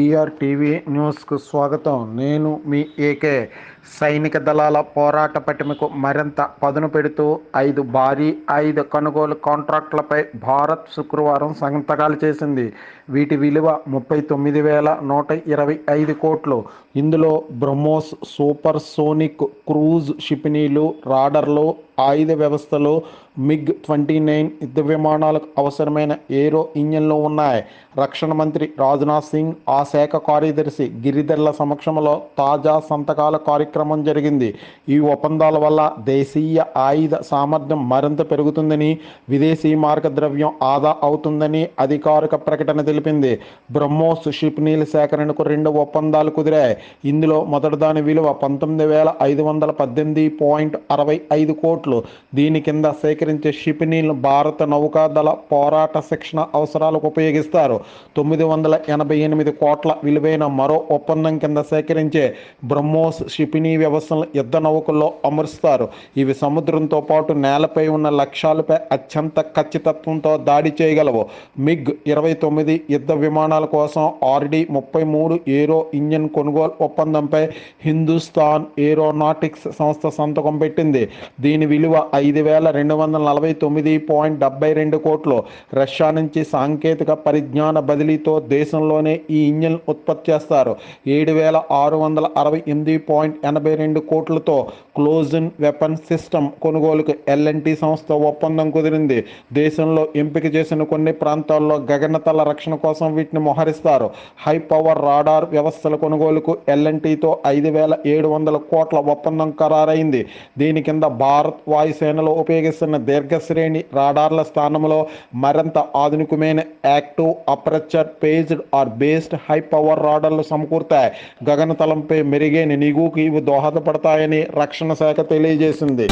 BR TV న్యూస్కు స్వాగతం. నేను మీ ఏకే. సైనిక దళాల పోరాట పటిమకు మరింత పదును పెడుతూ ఐదు భారీ ఐదు కొనుగోలు కాంట్రాక్టులపై భారత్ శుక్రవారం సంతకాలు చేసింది. వీటి విలువ ముప్పై తొమ్మిది వేల నూట ఇరవై ఐదు కోట్లు. ఇందులో బ్రహ్మోస్ సూపర్ సోనిక్ క్రూజ్ షిపినీలు రాడర్లు ఆయుధ వ్యవస్థలో మిగ్ ట్వంటీ నైన్ యుద్ధ విమానాలకు అవసరమైన ఏరో ఇంజన్లు ఉన్నాయి. రక్షణ మంత్రి రాజ్నాథ్ సింగ్ ఆ శాఖ కార్యదర్శి గిరిధర్ల సమక్షంలో తాజా సంతకాల కార్యక్రమం జరిగింది. ఈ ఒప్పందాల వల్ల దేశీయ ఆయుధ సామర్థ్యం మరింత పెరుగుతుందని విదేశీ మార్గద్రవ్యం ఆదా అవుతుందని అధికారిక ప్రకటన తెలిపింది. బ్రహ్మోస్ క్షిపణిల సేకరణకు రెండు ఒప్పందాలు కుదిరాయి. ఇందులో మొదటి దాని విలువ పంతొమ్మిది వేల ఐదు వందల పద్దెనిమిది పాయింట్ అరవై ఐదు కోట్లు. దీని కింద సేకరించే షిపినీలను భారత నౌకాదళ పోరాట శిక్షణ అవసరాలకు ఉపయోగిస్తారు. తొమ్మిది వందల ఎనభై ఎనిమిది కోట్ల విలువైన మరో ఒప్పందం కింద సేకరించే బ్రహ్మోస్ షిపినీ వ్యవస్థలను యుద్ధ నౌకల్లో అమరుస్తారు. ఇవి సముద్రంతో పాటు నేలపై ఉన్న లక్ష్యాలపై అత్యంత ఖచ్చితత్వంతో దాడి చేయగలవు. మిగ్ ఇరవై తొమ్మిది యుద్ధ విమానాల కోసం ఆర్డీ ముప్పై మూడు ఏరో ఇంజన్ కొనుగోలు ఒప్పందంపై హిందుస్థాన్ ఏరోనాటిక్స్ సంస్థ సంతకం పెట్టింది. దీని విలువ ఐదు వేల రెండు వందల నలభై తొమ్మిది పాయింట్ డెబ్బై రెండు కోట్లు. రష్యా నుంచి సాంకేతిక పరిజ్ఞాన బదిలీతో దేశంలోనే ఈ ఇంజిన్ ఉత్పత్తి చేస్తారు. ఏడు వేల ఆరు వందల అరవై ఎనిమిది పాయింట్ ఎనభై రెండు కోట్లతో క్లోజన్ వెపన్ సిస్టమ్ కొనుగోలుకు ఎల్ఎన్టీ సంస్థ ఒప్పందం కుదిరింది. దేశంలో ఎంపిక చేసిన కొన్ని ప్రాంతాల్లో గగనతల రక్షణ కోసం వీటిని మోహరిస్తారు. హై పవర్ రాడార్ వ్యవస్థల కొనుగోలుకు ఎల్ఎన్టీతో ఐదు వేల ఏడు వందల కోట్ల ఒప్పందం ఖరారైంది. దీని కింద భారత్ వాయుసేనలో ఉపయోగిస్తున్న దీర్ఘశ్రేణి రాడార్ల స్థానంలో మరింత ఆధునికమైన active aperture phased array based high power రాడార్లు సమకూరుతాయి. గగనతలంపై మెరుగైన నిగుకి ఇవి దోహదపడతాయని రక్షణ శాఖ తెలియజేసింది.